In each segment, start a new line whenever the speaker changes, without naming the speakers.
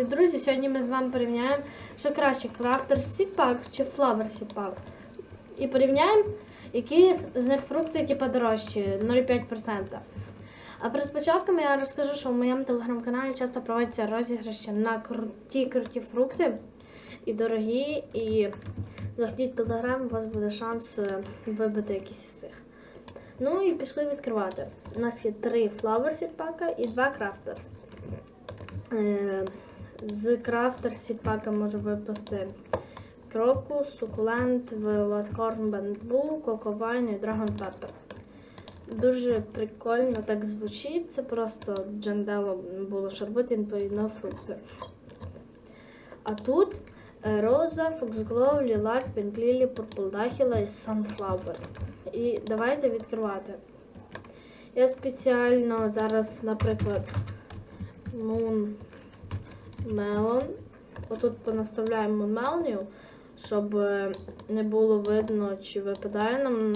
Привіт, друзі! Сьогодні ми з вами порівняємо, що краще крафтер Pack чи Flower Seed Pack. І порівняємо, які з них фрукти які подорожчі 0,5%. А перед початком я розкажу, що в моєму телеграм-каналі часто проводяться розіграші на круті круті фрукти і дорогі. І заходіть в телеграм, у вас буде шанс е, вибити якісь із цих. Ну і пішли відкривати. У нас є три Flower Seed і два Crafters. З крафтер сітпака можу випасти крокус, сукулент, велаткорн, бамбу, коковайн і драгон пеппер. Дуже прикольно так звучить. Це просто джандело було що робити, він поєднав фрукти. А тут е, роза, фоксглоу, лілак, пінклілі, пурпулдахіла і санфлауер. І давайте відкривати. Я спеціально зараз, наприклад, Moon Melon. Отут понаставляємо Melon, щоб е, не було видно, чи випадає нам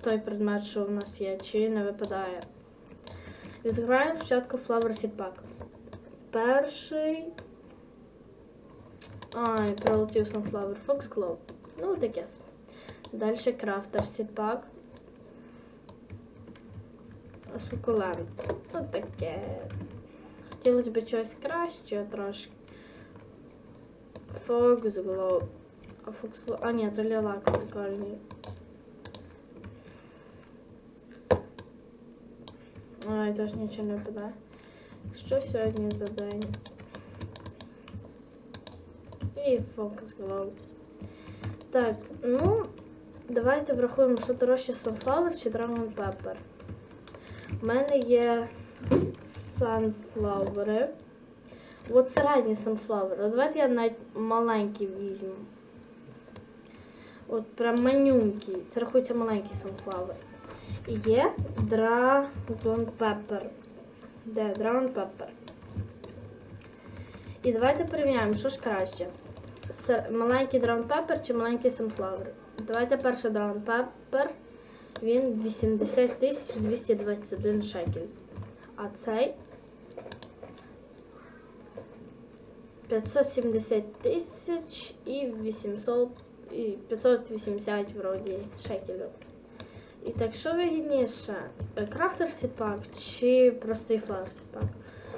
той предмет, що в нас є, чи не випадає. Відкриваємо спочатку Flower Seed Pack. Перший. Ай, прилетів Sunflower Fox Glow. Ну, таке. Далі Crafter Seed Pack. Сукулент. Ось таке. Хотілося б чогось краще трошки. Фокс Glow. А Фокс. А, ні, це лілак прикольний. Ай, теж нічого не випадає. Що сьогодні за день? І Focus Glow. Так, ну, давайте врахуємо, що дорожче Sunflower чи Dragon Pepper. У мене є санфлауери. От середній санфлауер. Давайте я навіть маленький візьму. От прям манюнький. Це рахується маленький санфлауер. І є Dragon Pepper. Де Dragon Pepper? І давайте порівняємо, що ж краще. Маленький Dragon Pepper чи маленький Sunflower? Давайте перший Dragon Pepper. Він 80 221 шекель. А цей 570 тисяч і 800 і 580 вроді шекелів. І так, що вигідніше? Крафтер пак чи простий флавер пак?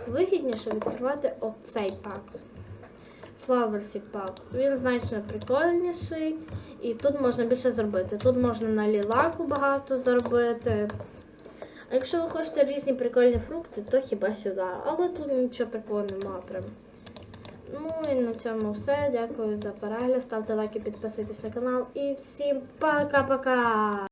Вигідніше відкривати оцей пак. Flower Seed Pack. Він значно прикольніший. І тут можна більше зробити. Тут можна на лілаку багато зробити. А якщо ви хочете різні прикольні фрукти, то хіба сюди. Але тут нічого такого нема прям. Ну і на цьому все. Дякую за перегляд. Ставте лайки, підписуйтесь на канал. І всім пока-пока!